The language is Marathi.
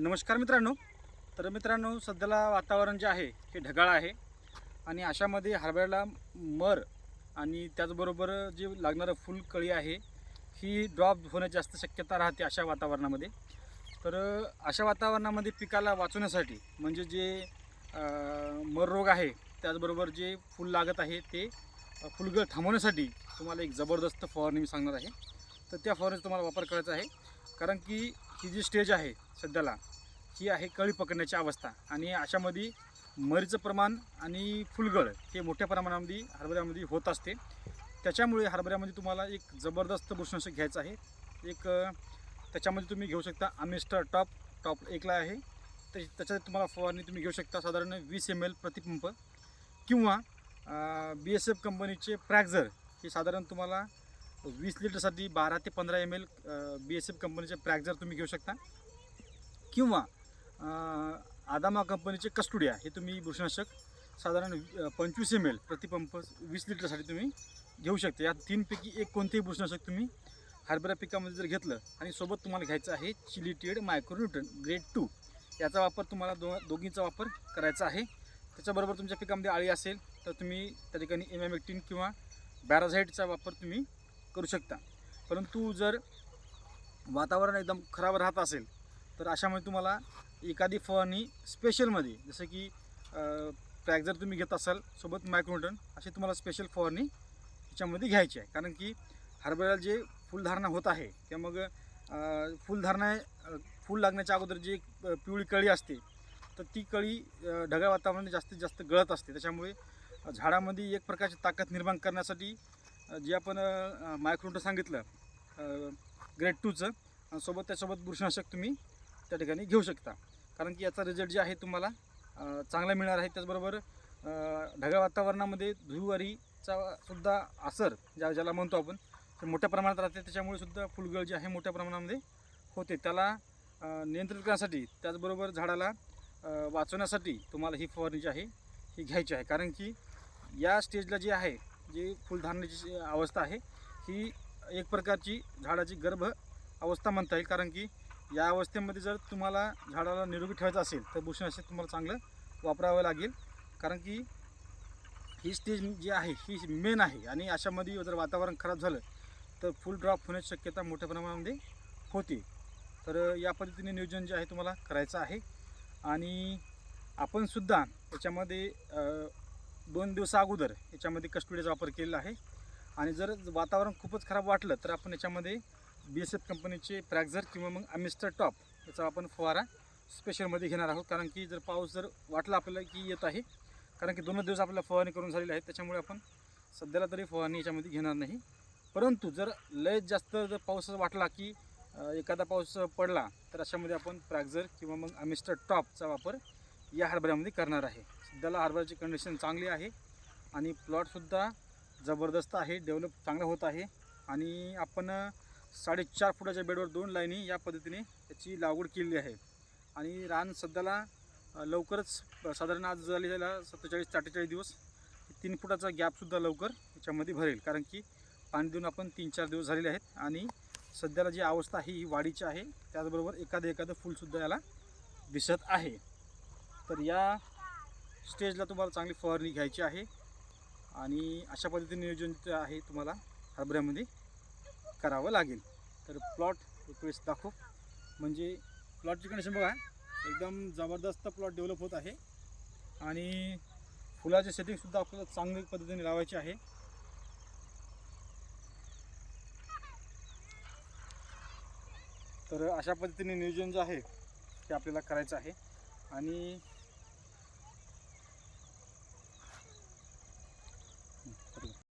नमस्कार मित्रांनो. तर मित्रांनो सध्याला वातावरण जे आहे हे ढगाळ आहे. आणि अशामध्ये हरभऱ्याला मर आणि त्याचबरोबर जे लागणारं फुलकळी आहे ही ड्रॉप होण्याची जास्त शक्यता राहते अशा वातावरणामध्ये. तर अशा वातावरणामध्ये पिकाला वाचवण्यासाठी म्हणजे जे मर रोग आहे त्याचबरोबर जे फुल लागत आहे ते फुलगळ थांबवण्यासाठी तुम्हाला एक जबरदस्त फवारणी मी सांगणार आहे. तर त्या फवारणीचा तुम्हाला वापर करायचा आहे. कारण की ही जी स्टेज आहे सध्याला ही आहे कळी पकडण्याची अवस्था. आणि अशामध्ये मरीचं प्रमाण आणि फुलगळ हे मोठ्या प्रमाणामध्ये हरभऱ्यामध्ये होत असते. त्याच्यामुळे हरभऱ्यामध्ये तुम्हाला एक जबरदस्त बुरशीनाशक घ्यायचं आहे. एक त्याच्यामध्ये तुम्ही घेऊ शकता अमिस्टर टॉप. टॉप एकला आहे. त्या त्याच्यात तुम्हाला फवारणी तुम्ही घेऊ शकता साधारण वीस एम एल प्रतिपंप किंवा बी एस एफ कंपनीचे प्रॅक्झर हे साधारण तुम्हाला वीस लिटरसाठी बारा ते पंधरा M L B S F कंपनीचे प्रॅक्झर तुम्ही घेऊ शकता. किंवा आदामा कंपनीचे कस्टुडिया हे तुम्ही बुरशीनाशक साधारण पंचवीस एम एल प्रतिपंप वीस लिटरसाठी तुम्ही घेऊ शकता. या तीनपैकी एक कोणतेही बुरशीनाशक तुम्ही हरभरा पिकामध्ये जर घेतलं आणि सोबत तुम्हाला घ्यायचं आहे चिलिटेड मायक्रोन्यूटन ग्रेड टू. याचा वापर तुम्हाला दो दोघींचा वापर करायचा आहे. त्याच्याबरोबर तुमच्या पिकामध्ये आळी असेल तर तुम्ही त्या ठिकाणी एम एम एक्टीन किंवा बॅराझाईटचा वापर तुम्ही करू शकता. परंतु जर वातावरण एकदम खराब राहत असेल तर अशामध्ये तुम्हाला एखादी फवारणी स्पेशलमध्ये जसं की ट्रॅक जर तुम्ही घेत असाल सोबत मायक्रोटन अशी तुम्हाला स्पेशल फवारणी याच्यामध्ये घ्यायची आहे. कारण की हरभऱ्याला जे फुलधारणा होत आहे त्या मग फुलधारणा फूल लागण्याच्या अगोदर जी पिवळी कळी असते तर ती कळी ढगाळ वातावरणात जास्तीत जास्त गळत असते. त्याच्यामुळे झाडामध्ये एक प्रकारची ताकद निर्माण करण्यासाठी जे आपण मायक्रोनटं सांगितलं ग्रेड टूचं आणि सोबत त्यासोबत बुरशीनाशक तुम्ही त्या ठिकाणी घेऊ शकता. कारण की याचा रिझल्ट जे आहे तुम्हाला चांगला मिळणार आहे. त्याचबरोबर ढगाळ वातावरणामध्ये धुळवारीचा सुद्धा असर ज्या ज्याला म्हणतो आपण ते मोठ्या प्रमाणात राहते. त्याच्यामुळे सुद्धा फुलगळ जे आहे मोठ्या प्रमाणामध्ये होते. त्याला नियंत्रित करण्यासाठी त्याचबरोबर झाडाला वाचवण्यासाठी तुम्हाला ही फवारणी जी आहे ही घ्यायची आहे. कारण की या स्टेजला जी आहे जी फुलधारणाची जी अवस्था आहे ही एक प्रकारची झाडाची गर्भ अवस्था म्हणता येईल. कारण की या अवस्थेमध्ये जर तुम्हाला झाडाला निरोगी ठेवायचं असेल तर बुरशीनाशक तुम्हाला चांगलं वापरावं लागेल. कारण की ही स्टेज जी आहे ही मेन आहे. आणि अशामध्ये जर वातावरण खराब झालं तर फुल ड्रॉप होण्याची शक्यता मोठ्या प्रमाणामध्ये होते. तर या पद्धतीने नियोजन जे आहे तुम्हाला करायचं आहे. आणि आपणसुद्धा त्याच्यामध्ये दोन दिवसा अगोदर याच्यामध्ये कस्टडीचा वापर केलेला आहे. आणि जर वातावरण खूपच खराब वाटलं तर आपण याच्यामध्ये बी एस एफ कंपनीचे प्रॅक्झर किंवा मग अमिस्टर टॉप याचा आपण फवारा स्पेशलमध्ये घेणार आहोत. कारण की जर पाऊस जर वाटला आपल्याला की येत आहे कारण की दोन दिवस आपल्याला फवारणी करून झालेली आहे त्याच्यामुळे आपण सध्याला तरी फवारणी याच्यामध्ये घेणार नाही. परंतु जर लय जास्त जर पाऊस वाटला की एखादा पाऊस पडला तर अशामध्ये आपण प्रॅक्झर किंवा मग अमिस्टर टॉपचा वापर या हरभऱ्यामध्ये करणार आहे. सध्याला हरभऱ्याची कंडिशन चांगली आहे आणि प्लॉटसुद्धा जबरदस्त आहे डेव्हलप चांगला होत आहे आणि आपण साडेचार फुटाच्या बेडवर दोन लाईनी या पद्धतीने त्याची लागवड केलेली आहे. आणि रान सध्याला लवकरच साधारण आज झाली त्याला सत्तेचाळीस अठ्ठेचाळीस दिवस तीन फुटाचा गॅपसुद्धा लवकर याच्यामध्ये भरेल. कारण की पाणी देऊन आपण तीन चार दिवस झालेले आहेत आणि सध्याला जी अवस्था आहे ही वाढीची आहे त्याचबरोबर एखादं एखादं फुलसुद्धा याला दिसत आहे. तर या स्टेजला तुम्हाला चांगली फवारणी घ्यायची आहे. आणि अशा पद्धतीने नियोजन जे आहे तुम्हाला हरभऱ्यामध्ये करावं लागेल. तर प्लॉट एक वेळेस दाखव. म्हणजे प्लॉटची कंडिशन बघा एकदम जबरदस्त प्लॉट डेव्हलप होत आहे. आणि फुलाचे सेटिंगसुद्धा आपल्याला चांगल्या पद्धतीने लावायचे आहे. तर अशा पद्धतीने नियोजन जे आहे ते आपल्याला करायचं आहे. आणि